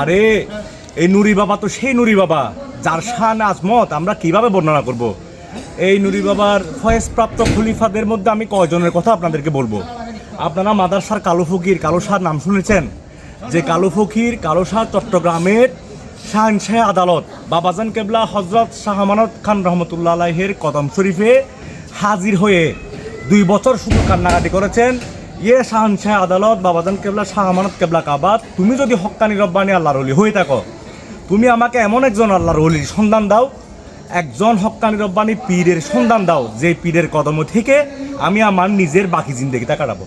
আরে, এই নুরি বাবা তো সেই নুরি বাবা, যার শান আজমত আমরা কীভাবে বর্ণনা করব? এই নুরি বাবার ফয়েজপ্রাপ্ত খলিফাদের মধ্যে আমি কয়জনের কথা আপনাদেরকে বলব? আপনারা মাদারসার কালো ফকির, কালো শাহ নাম শুনেছেন? যে কালো ফকির, কালো শাহ চট্টগ্রামের শাহনশাহ আদালত, বাবাজান কেবলা হজরত শাহ আমানত খান রহমতুল্লাহ আলাহের কদম শরীফে হাজির হয়ে দুই বছর শুধু কান্নাকাটি করেছেন। ইয়ে শাহনশাহ আদালত, বাবাজান কেবলা শাহ, আমানত কেবলা কাবাদ তুমি যদি হক্কানি রব্বানি আল্লাহর অলি হয়ে থাকো, তুমি আমাকে এমন একজন আল্লাহর অলির সন্ধান দাও, একজন হক্কানি রব্বানি পীরের সন্ধান দাও, যে পীরের কদম থেকে আমি আমার নিজের বাকি জিন্দগিটা কাটাবো।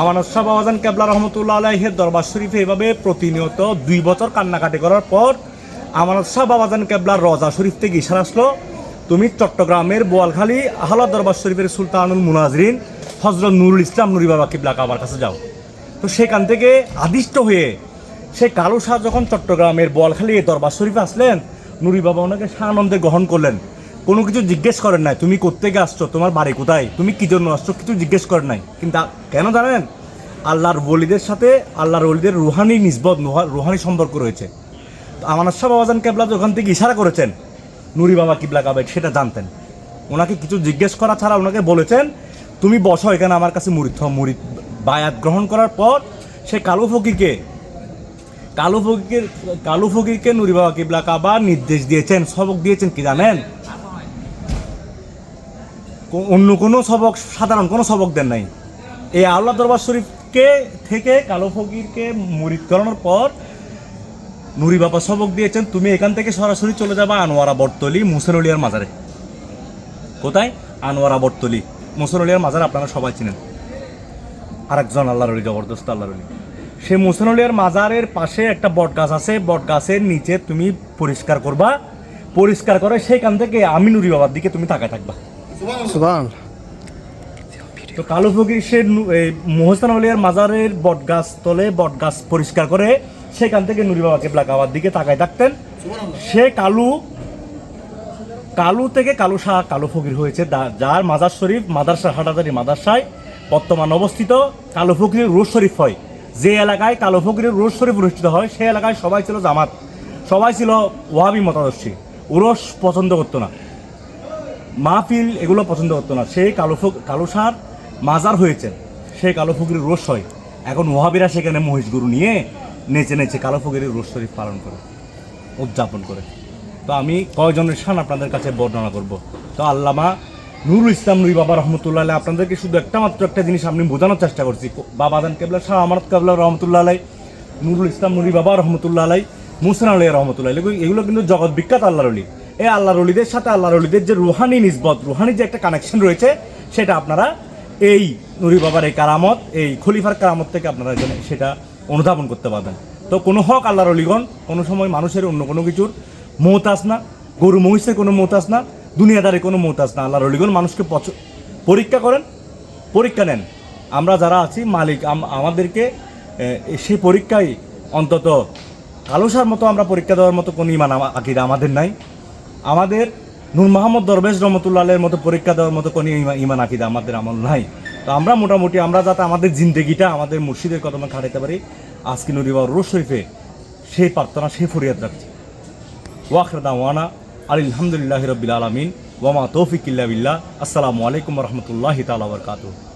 আমানত শাহ বাবাজান কেবলা রহমতুল্লাহ আলাইহের দরবার শরীফে এভাবে প্রতিনিয়ত দুই বছর কান্নাকাটি করার পর আমানত শাহ বাবাজান কেবলার রজা শরীফ থেকে ইশারা আসলো, তুমি চট্টগ্রামের বোয়ালখালী আহলা দরবার শরীফের সুলতানুল মুনাজরিন হজরত নুরুল ইসলাম নুরি বাবা কিবলা কাবার কাছে যাও। তো সেখান থেকে আদিষ্ট হয়ে সে কালো শাহ যখন চট্টগ্রামের বোয়ালখালী এই দরবার শরীফে আসলেন, নুরি বাবা ওনাকে সানন্দে গ্রহণ করলেন। কোনো কিছু জিজ্ঞেস করেন নাই, তুমি কোত্থেকে আসছো? তোমার বাড়ি কোথায়? তুমি কী জন্য আসছো? কিছু জিজ্ঞেস করেন নাই। কিন্তু কেন জানেন? আল্লাহর বলিদের সাথে আল্লাহর বলিদের রুহানি নিসবত নুহা- রুহানি সম্পর্ক রয়েছে। তো আমার শাহ বাবাজান কেবলা ওখান থেকে ইশারা করেছেন, নুরি বাবা কিবলা কাবের সেটা জানতেন। ওনাকে কিছু জিজ্ঞেস করা ছাড়া ওনাকে বলেছেন তুমি বসো এখানে আমার কাছে মুড়ি মুরিদ বায়াত গ্রহণ করার পর সে কালো ফকিরকে, কালো ফকির কালো ফকিরকে নুরি বাবা কিবলা কাবা নির্দেশ দিয়েছেন, সবক দিয়েছেন কি জানেন? অন্য কোনো সবক, সাধারণ কোনো সবক দেন নাই। এই আল্লাহ দরবার শরীফকে থেকে কালো ফকিরকে মুরিদ করানোর পর নুরি বাবা সবক দিয়েছেন, তুমি এখান থেকে সরাসরি চলে যাবা আনোয়ারা বটতলি মুসেনলিয়ার মাজারে। কোথায়? আনোয়ারা বটতলি। মুসেনলিয়ার মাজার আপনারা সবাই চিনেন। আরেকজন আল্লাহর অলি জবরদস্ত আল্লাহর অলি। সে মুসেনলিয়ার মাজারের পাশে একটা বট গাছ আছে বট গাছের নিচে তুমি পরিষ্কার করবা। পরিষ্কার করে সেখান থেকে আমি নুরি বাবার দিকে তুমি তাকায় থাকবা। তো কালো ফকির সে মোহসান আলিয়ার মাজারের বট গাছ তলে বট গাছ পরিষ্কার করে সেখান থেকে নুরি বাবাকে ব্লাকাবার দিকে তাকায় থাকতেন। সে কালু কালু থেকে কালু শাহ কালু ফকির হয়েছে। যার মাজার শরীফ, মাদারসা হাটাজারি মাদারসায় বর্তমান অবস্থিত কালু ফকিরের রোজ শরীফ হয়। যে এলাকায় কালু ফকিরের রোজ শরীফ অনুষ্ঠিত হয় সেই এলাকায় সবাই ছিল জামাত। সবাই ছিল ওয়াবি মতাদর্শী। উরস পছন্দ করতো না। মাহফিল এগুলো পছন্দ করতো না। সেই কালো কালো সার মাজার হয়েছে। সেই কালো ফকিরের রোষ হয়। এখন ওহাবিরা সেখানে মহিষ গরু নিয়ে নেচে নেচে কালো ফকিরের রোষ শরীফ পালন করে, উদযাপন করে। তো আমি কয়জনের শান আপনাদের কাছে বর্ণনা করব? তো আল্লামা নুরুল ইসলাম নুরি বাবা রহমতুল্লাহ আলাই আপনাদেরকে শুধু একটা মাত্র একটা জিনিস আমি বোঝানোর চেষ্টা করছি। বাবা দান কেবলা, শাহ আমানত কেবলা রহমতুল্লাহ আলাই নুরুল ইসলাম নুরি বাবা রহমতুল্লাহ আলাই মুসিন আলাই রহমতুল্লাহ এগুলো কিন্তু জগৎ বিখ্যাত আল্লাহর অলি এই আল্লাহর অলিদের সাথে আল্লাহর অলিদের যে রুহানি নিসবত, রুহানি যে একটা কানেকশন রয়েছে, সেটা আপনারা এই নুরি বাবার এই কারামত, এই খলিফার কারামত থেকে আপনারা সেটা অনুধাবন করতে পারবেন। তো কোনো হক আল্লাহর অলিগণ কোনো সময় মানুষের অন্য কোনো কিছুর মৌতাস না, গরু মহিষের কোনো মৌতাস না দুনিয়াদারের কোনো মৌতাস না। আল্লাহর অলিগণ মানুষকে পরীক্ষা করেন, পরীক্ষা নেন। আমরা যারা আছি, মালিক, আম- আমাদেরকে সেই পরীক্ষায় অন্তত কালোসার মতো আমরা পরীক্ষা দেওয়ার মতো কোনো ইমান আকিদা আমাদের নাই। আমাদের নূর মোহাম্মদ দরবেশ রহমতুল্লাহের মতো পরীক্ষা দেওয়ার মতো কোনো ইমা- ইমান, আকিদা আমাদের আমল নাই। তো আমরা মোটামুটি, আমরা যাতে আমাদের জিন্দেগিটা, আমাদের মুর্শিদের কদমে খাটাইতে পারি, আজকে নুরিবা রোজ শরীফে সেই প্রার্থনা, সেই ফরিয়াদ রাখছি। واخر دعوانا الحمد لله رب العالمين وما توفيق إلا بالله. السلام عليكم ورحمة الله تعالى وبركاته.